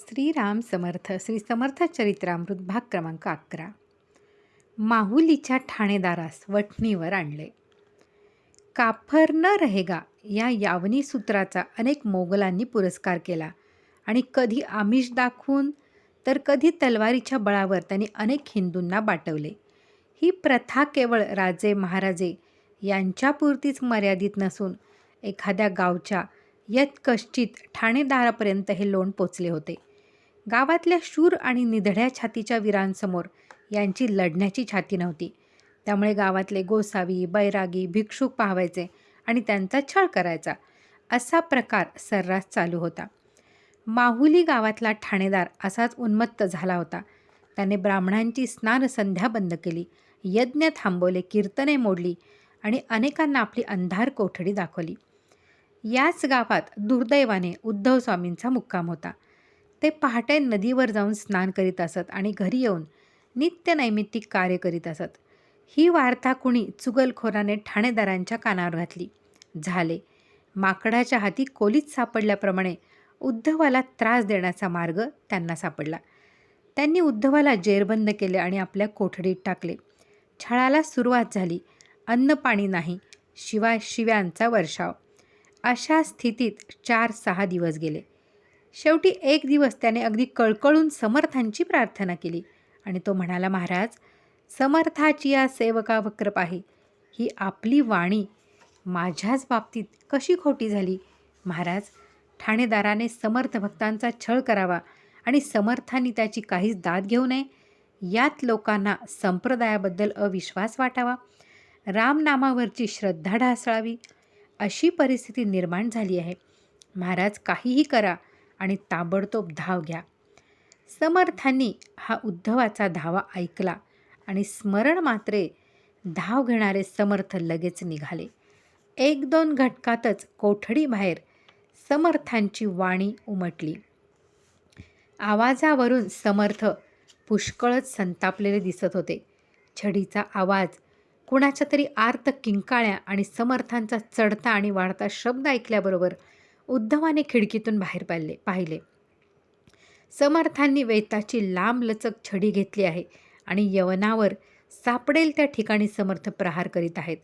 श्रीराम समर्थ श्री समर्थ चरित्रामृत भाग क्रमांक अकरा. माहुलीच्या ठाणेदारास वठणीवर आणले. काफर न रहेगा या यावनी सूत्राचा अनेक मोगलांनी पुरस्कार केला आणि कधी आमिष दाखवून तर कधी तलवारीच्या बळावर त्यांनी अनेक हिंदूंना बाटवले. ही प्रथा केवळ राजे महाराजे यांच्यापुरतीच मर्यादित नसून एखाद्या गावच्या यत्कश्चित ठाणेदारापर्यंत हे लोण पोचले होते. गावातल्या शूर आणि निधड्या छातीच्या वीरांसमोर यांची लढण्याची छाती नव्हती. त्यामुळे गावातले गोसावी बैरागी भिक्षुक पाहावायचे आणि त्यांचा छळ करायचा असा प्रकार सर्रास चालू होता. माहुली गावातला ठाणेदार असाच उन्मत्त झाला होता. त्याने ब्राह्मणांची स्नान संध्या बंद केली यज्ञ थांबवले कीर्तने मोडली आणि अनेकांना आपली अंधार कोठडी दाखवली. याच गावात दुर्दैवाने उद्धव स्वामींचा मुक्काम होता. ते पहाटे नदीवर जाऊन स्नान करीत असत आणि घरी येऊन नित्यनैमित्तिक कार्य करीत असत. ही वार्ता कुणी चुगलखोराने ठाणेदारांच्या कानावर घातली. झाले. माकडाच्या हाती कोलीत सापडल्याप्रमाणे उद्धवाला त्रास देण्याचा मार्ग त्यांना सापडला. त्यांनी उद्धवाला जेरबंद केले आणि आपल्या कोठडीत टाकले. छळाला सुरुवात झाली. अन्न पाणी नाही शिवाय शिव्यांचा वर्षाव. अशा स्थितीत चार सहा दिवस गेले. शेवटी एक दिवस त्याने अगदी कळकळून समर्थांची प्रार्थना केली. आणि तो म्हणाला महाराज समर्थाची या सेवका वक्रप आहे ही आपली वाणी माझ्याच बाबतीत कशी खोटी झाली? महाराज ठाणेदाराने समर्थ भक्तांचा छळ करावा आणि समर्थांनी त्याची काहीच दाद घेऊ नये. यात लोकांना संप्रदायाबद्दल अविश्वास वाटावा. रामनामावरची श्रद्धा ढासळावी. अशी परिस्थिती निर्माण झाली आहे. महाराज काहीही करा. आणि ताबडतोब धाव घ्या. समर्थांनी हा उद्धवाचा धावा ऐकला आणि स्मरण मात्रे धाव घेणारे समर्थ लगेच निघाले. एक दोन घटकातच कोठडीबाहेर समर्थांची वाणी उमटली. आवाजावरून समर्थ पुष्कळच संतापलेले दिसत होते. छडीचा आवाज कुणाच्या तरी आर्त किंकाळ्या आणि समर्थांचा चढता आणि वाढता शब्द ऐकल्याबरोबर उद्धवाने खिडकीतून बाहेर पाहिले पाहिले. समर्थांनी वेताची लांब लचक छडी घेतली आहे आणि यवनावर सापडेल त्या ठिकाणी समर्थ प्रहार करीत आहेत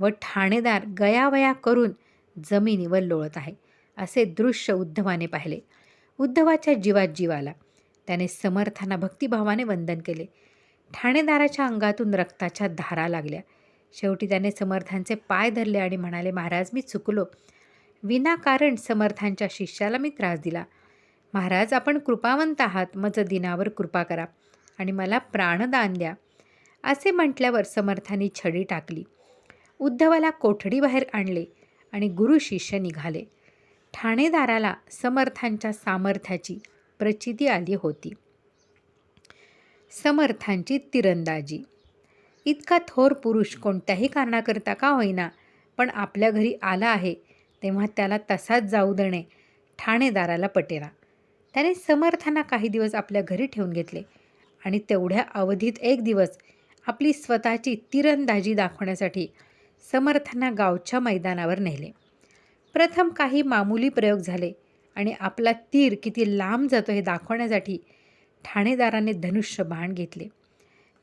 व ठाणेदार गयावया करून जमिनीवर लोळत आहे असे दृश्य उद्धवाने पाहिले. उद्धवाच्या जीवात जीवाला त्याने समर्थांना भक्तिभावाने वंदन केले. ठाणेदाराच्या अंगातून रक्ताच्या धारा लागल्या. शेवटी त्याने समर्थांचे पाय धरले आणि म्हणाले महाराज मी चुकलो. विनाकारण समर्थांच्या शिष्याला मी त्रास दिला. महाराज आपण कृपावंत आहात. मज दिनावर कृपा करा आणि मला प्राणदान द्या. असे म्हटल्यावर समर्थांनी छडी टाकली. उद्धवाला कोठडीबाहेर आणले आणि गुरु शिष्य निघाले. ठाणेदाराला समर्थांच्या सामर्थ्याची प्रचिती आली होती. समर्थांची तिरंदाजी. इतका थोर पुरुष कोणत्याही कारणाकरता का होईना पण आपल्या घरी आला आहे. तेव्हा त्याला तसाच जाऊ देणे ठाणेदाराला पटेना. त्याने समर्थांना काही दिवस आपल्या घरी ठेवून घेतले आणि तेवढ्या अवधीत एक दिवस आपली स्वतःची तिरंदाजी दाखवण्यासाठी समर्थांना गावच्या मैदानावर नेले. प्रथम काही मामूली प्रयोग झाले आणि आपला तीर किती लांब जातो हे दाखवण्यासाठी ठाणेदाराने धनुष्य बाण घेतले.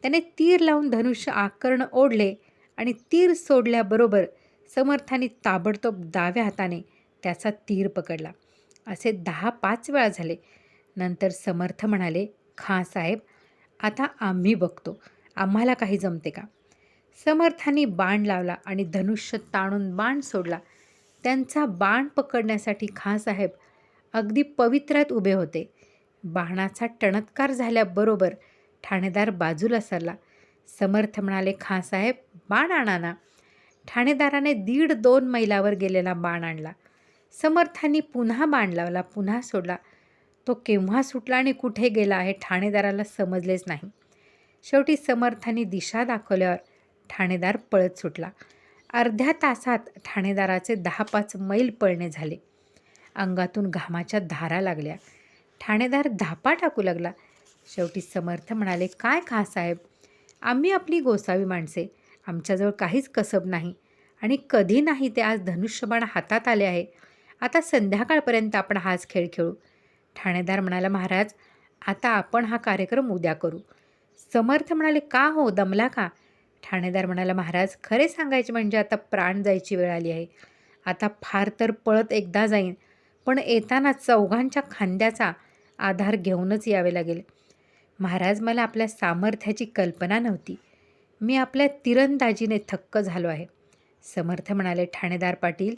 त्याने तीर लावून धनुष्य आकर्ण ओढले आणि तीर सोडल्याबरोबर समर्थाने ताबडतोब डाव्या हाताने त्याचा तीर पकडला. असे दहा पाच वेळा झाले. नंतर समर्थ म्हणाले खां साहेब आता आम्ही बघतो. आम्हाला काही जमते का? समर्थाने बाण लावला आणि धनुष्य ताणून बाण सोडला. त्यांचा बाण पकडण्यासाठी खां साहेब अगदी पवित्रात उभे होते. बाणाचा टणत्कार झाल्याबरोबर ठाणेदार बाजूला सरला. समर्थ म्हणाले खां साहेब बाण आणा ना. ठाणेदाराने दीड दोन मैलावर गेलेला बाण आणला. समर्थांनी पुन्हा बाण लावला पुन्हा सोडला. तो केव्हा सुटला आणि कुठे गेला हे ठाणेदाराला समजलेच नाही. शेवटी समर्थांनी दिशा दाखवल्यावर ठाणेदार पळत सुटला. अर्ध्या तासात ठाणेदाराचे दहा पाच मैल पळणे झाले. अंगातून घामाच्या धारा लागल्या. ठाणेदार धापा टाकू लागला. शेवटी समर्थ म्हणाले काय खा साहेब? आम्ही आपली गोसावी माणसे. आमच्याजवळ काहीच कसब नाही. आणि कधी नाही ते आज धनुष्यबाण हातात आले आहे. आता संध्याकाळपर्यंत आपण हाच खेळ खेळू. ठाणेदार म्हणाला महाराज आता आपण हा कार्यक्रम उद्या करू. समर्थ म्हणाले का हो दमला का? ठाणेदार म्हणाला महाराज खरे सांगायचे म्हणजे आता प्राण जायची वेळ आली आहे. आता फार तर पळत एकदा जाईन पण येताना चौघांच्या खांद्याचा आधार घेऊनच यावे लागेल. महाराज मला आपल्या सामर्थ्याची कल्पना नव्हती. मी आपल्या तिरंदाजीने थक्क झालो आहे. समर्थ म्हणाले ठाणेदार पाटील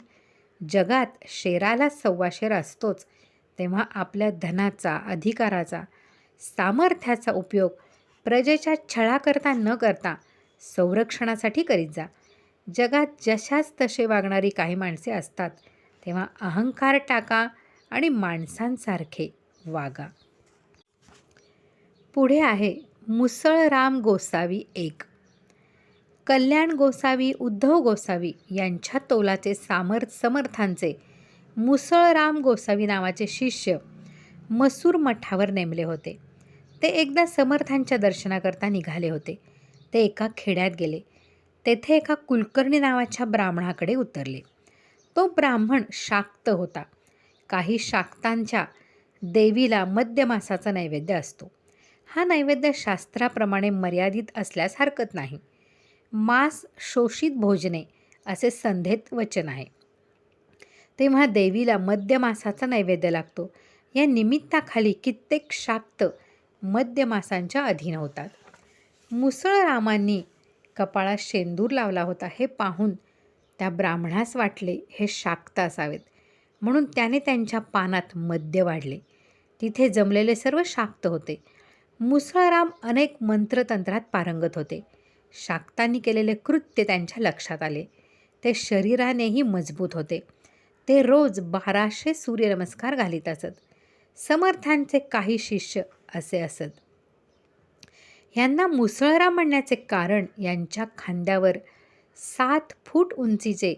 जगात शेराला सव्वा शेर असतोच तेव्हा आपल्या धनाचा अधिकाराचा सामर्थ्याचा उपयोग प्रजेच्या छळाकरता न करता संरक्षणासाठी करीत जा. जगात जशाच तसे वागणारी काही माणसे असतात तेव्हा अहंकार टाका आणि माणसांसारखे वागा. पुढे आहे मुसळराम गोसावी एक. कल्याण गोसावी उद्धव गोसावी यांच्या तोलाचे सामर्थ समर्थांचे मुसळराम गोसावी नावाचे शिष्य मसूर मठावर नेमले होते. ते एकदा समर्थांच्या दर्शनाकरता निघाले होते. ते एका खेड्यात गेले. तेथे एका कुलकर्णी नावाच्या ब्राह्मणाकडे उतरले. तो ब्राह्मण शाक्त होता. काही शाक्तांच्या देवीला मध्यमासाचा नैवेद्य असतो. हा नैवेद्य शास्त्राप्रमाणे मर्यादित असल्यास हरकत नाही. मांस शोषित भोजने असे संधेत वचन आहे. तेव्हा देवीला मद्यमासाचा नैवेद्य लागतो. या निमित्ताखाली कित्येक शाक्त मद्यमासांच्या अधीन होतात. मुसळरामांनी कपाळात शेंदूर लावला होता हे पाहून त्या ब्राह्मणास वाटले हे शाक्त असावेत. म्हणून त्याने त्यांच्या पानात मद्य वाढले. तिथे जमलेले सर्व शाक्त होते. मुसळराम अनेक मंत्रतंत्रात पारंगत होते. शाक्तांनी केलेले कृत्य त्यांच्या लक्षात आले. ते शरीरानेही मजबूत होते. ते रोज बाराशे सूर्यनमस्कार घालीत असत. समर्थांचे काही शिष्य असे असत. यांना मुसळराम म्हणण्याचे कारण यांच्या खांद्यावर सात फूट उंचीचे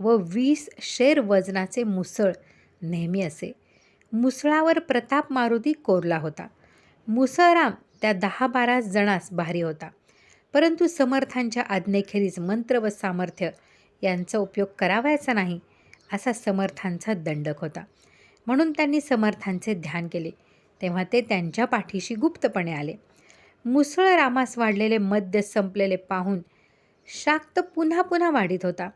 व वीस शेर वजनाचे मुसळ नेहमी असे. मुसळावर प्रताप मारुती कोरला होता. मुसळराम त्या दहा बारा जणास भारी होता. परंतु समर्थांच्या आज्ञेखेरीज मंत्र व सामर्थ्य यांचा उपयोग करावायचा नाही असा समर्थांचा दंडक होता. म्हणून त्यांनी समर्थांचे ध्यान केले. तेव्हा ते त्यांच्या पाठीशी गुप्तपणे आले. मुसळ रामास वाढलेले मद्य संपलेले पाहून शाक्त पुन्हा पुन्हा वाढीत होता.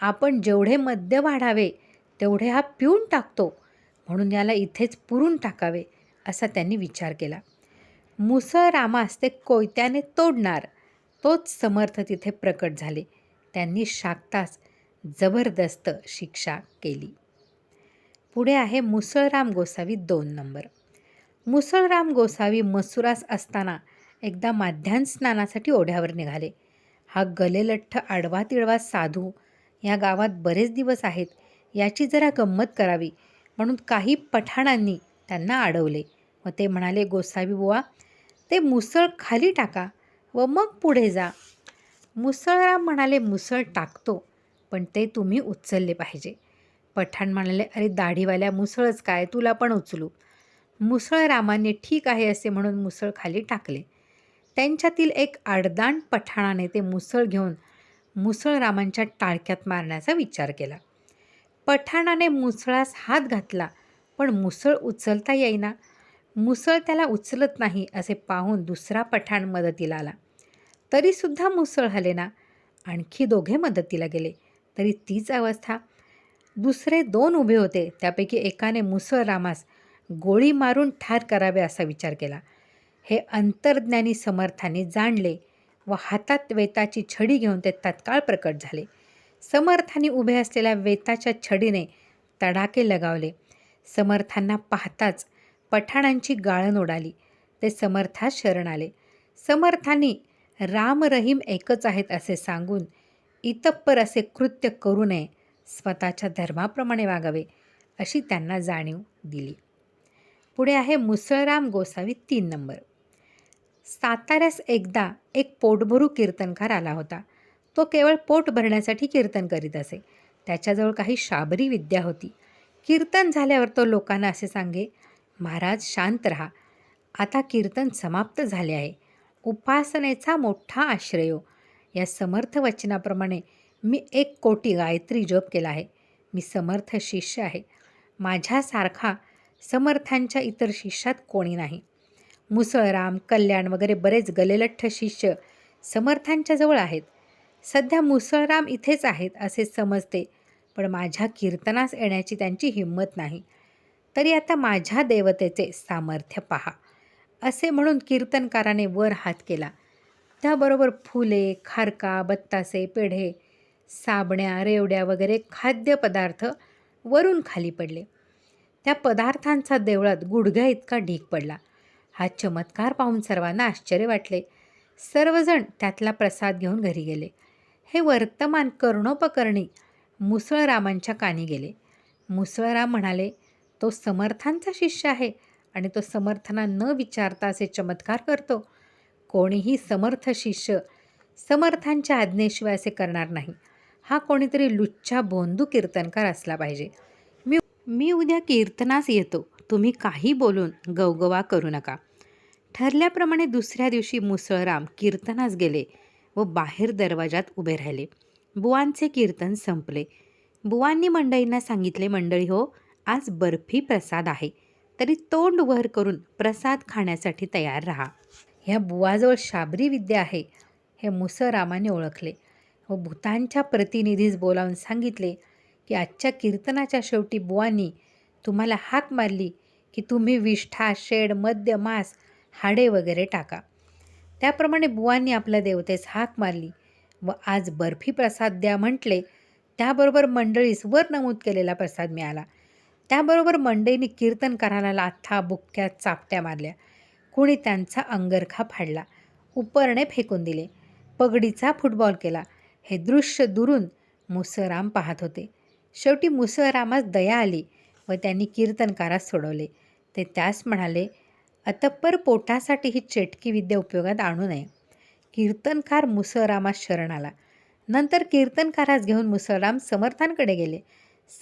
आपण जेवढे मद्य वाढावे तेवढे हा पिऊन टाकतो म्हणून याला इथेच पुरून टाकावे असा त्यांनी विचार केला. मुसळ रामास ते कोयत्याने तोडणार तोच समर्थ तिथे प्रकट झाले. त्यांनी शाक्तास जबरदस्त शिक्षा केली. पुढे आहे मुसळराम गोसावी दोन नंबर. मुसळराम गोसावी मसुरास असताना एकदा माध्यान स्नानासाठी ओढ्यावर निघाले. हा गलेलठ्ठ आडवा तिडवा साधू या गावात बरेच दिवस आहेत याची जरा गंमत करावी म्हणून काही पठाणांनी त्यांना अडवले. व ते म्हणाले गोसावी बुवा ते मुसळ खाली टाका. व मग पुढे जा. मुसळराम म्हणाले मुसळ टाकतो पण ते तुम्ही उचलले पाहिजे. पठाण म्हणाले अरे दाढीवाल्या मुसळच काय तुला पण उचलू. मुसळरामाने ठीक आहे असे म्हणून मुसळ खाली टाकले. त्यांच्यातील एक आडदांड पठाणाने ते मुसळ घेऊन मुसळरामांच्या टाळक्यात मारण्याचा विचार केला. पठाणाने मुसळास हात घातला पण मुसळ उचलता येईना. मुसळ त्याला उचलत नाही असे पाहून दुसरा पठाण मदतीला आला. तरीसुद्धा मुसळ हलेना आणखी दोघे मदतीला गेले. तरी तीच अवस्था. दुसरे दोन उभे होते. त्यापैकी एकाने मुसळ रामास गोळी मारून ठार करावे असा विचार केला. हे अंतर्ज्ञानी समर्थाने जाणले व हातात वेताची छडी घेऊन ते तत्काळ प्रकट झाले. समर्थाने उभे असलेल्या वेताच्या छडीने तडाके लगावले. समर्थांना पाहताच पठाणांची गाळण उडाली. ते समर्थास शरण आले. समर्थांनी राम रहीम एकच आहेत असे सांगून इतप्पर असे कृत्य करू नये स्वतःच्या धर्माप्रमाणे वागावे अशी त्यांना जाणीव दिली. पुढे आहे मुसळराम गोसावी तीन नंबर. साताऱ्यास एकदा एक पोटभरू कीर्तनकार आला होता. तो केवळ पोट भरण्यासाठी कीर्तन करीत असे. त्याच्याजवळ काही शाबरी विद्या होती. कीर्तन झाल्यावर तो लोकांना असे सांगे महाराज शांत रहा. आता कीर्तन समाप्त झाले आहे. उपासनेचा मोठा आश्रय हो. या समर्थ वचनाप्रमाणे मी एक कोटी गायत्री जप केला आहे. मी समर्थ शिष्य आहे. माझ्यासारखा समर्थांच्या इतर शिष्यात कोणी नाही. मुसळराम कल्याण वगैरे बरेच गलेलठ्ठ शिष्य समर्थांच्या जवळ आहेत. सध्या मुसळराम इथेच आहेत असे समजते पण माझ्या कीर्तनास येण्याची त्यांची हिंमत नाही. तरी आता माझ्या देवतेचे सामर्थ्य पहा. असे म्हणून कीर्तनकाराने वर हात केला. त्याबरोबर फुले खारका बत्तासे पेढे साबण्या रेवड्या वगैरे खाद्यपदार्थ वरून खाली पडले. त्या पदार्थांचा देवळात गुडघ्या इतका ढीक पडला. हा चमत्कार पाहून सर्वांना आश्चर्य वाटले. सर्वजण त्यातला प्रसाद घेऊन घरी गेले. हे वर्तमान कर्णोपकरणी मुसळरामांच्या कानी गेले. मुसळराम म्हणाले तो समर्थांचा शिष्य आहे. आणि तो समर्थना न विचारता असे चमत्कार करतो. कोणीही समर्थ शिष्य समर्थांच्या आज्ञेशिवाय असे करणार नाही. हा कोणीतरी लुच्चा बोंदू कीर्तनकार असला पाहिजे. मी मी उद्या कीर्तनास येतो. तुम्ही काही बोलून गवगवा करू नका. ठरल्याप्रमाणे दुसऱ्या दिवशी मुसळराम कीर्तनास गेले व बाहेर दरवाजात उभे राहिले. बुवांचे कीर्तन संपले. बुवांनी मंडळींना सांगितले मंडळी हो आज बर्फी प्रसाद आहे. तरी तोंड वर करून प्रसाद खाण्यासाठी तयार राहा. ह्या बुवाजवळ शाबरी विद्या आहे हे मुसरामाने ओळखले. व भूतांच्या प्रतिनिधीस बोलावून सांगितले की आजच्या कीर्तनाच्या शेवटी बुवांनी तुम्हाला हाक मारली की तुम्ही विष्ठा शेड मद्य मांस हाडे वगैरे टाका. त्याप्रमाणे बुवांनी आपल्या देवतेस हाक मारली व आज बर्फी प्रसाद द्या म्हटले. त्याबरोबर मंडळीस वर नमूद केलेला प्रसाद मिळाला. त्याबरोबर मंडळींनी कीर्तनकाराला लाथा बुक्क्या चापट्या मारल्या. कुणी त्यांचा अंगरखा फाडला. उपरणे फेकून दिले. पगडीचा फुटबॉल केला. हे दृश्य दुरून मुसराम पाहत होते. शेवटी मुसरामास दया आली व त्यांनी कीर्तनकारास सोडवले. ते त्यास म्हणाले अतप्पर पोटासाठी ही चेटकी विद्या उपयोगात आणू नये. कीर्तनकार मुसरामास शरण आला. नंतर कीर्तनकारास घेऊन मुसराम समर्थांकडे गेले.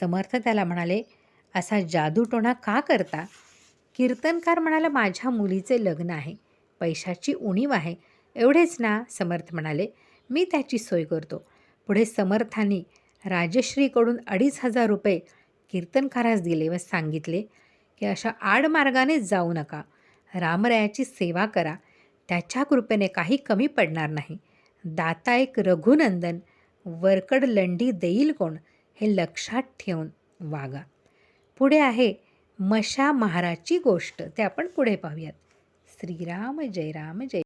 समर्थ त्याला म्हणाले असा जादूटोणा का करता? कीर्तनकार म्हणाला माझ्या मुलीचे लग्न आहे पैशाची उणीव आहे. एवढेच ना समर्थ म्हणाले. मी त्याची सोय करतो. पुढे समर्थांनी राजश्रीकडून अडीच हजार रुपये कीर्तनकारास दिले व सांगितले की अशा आडमार्गाने जाऊ नका. रामरायाची सेवा करा. त्याच्या कृपेने काही कमी पडणार नाही. दाता एक रघुनंदन वरकड लंडी देईल कोण हे लक्षात ठेवून वागा. पुढे आहे मशा महाराजची गोष्ट. ते आपण पुढे पाहूयात. श्रीराम जय राम जय.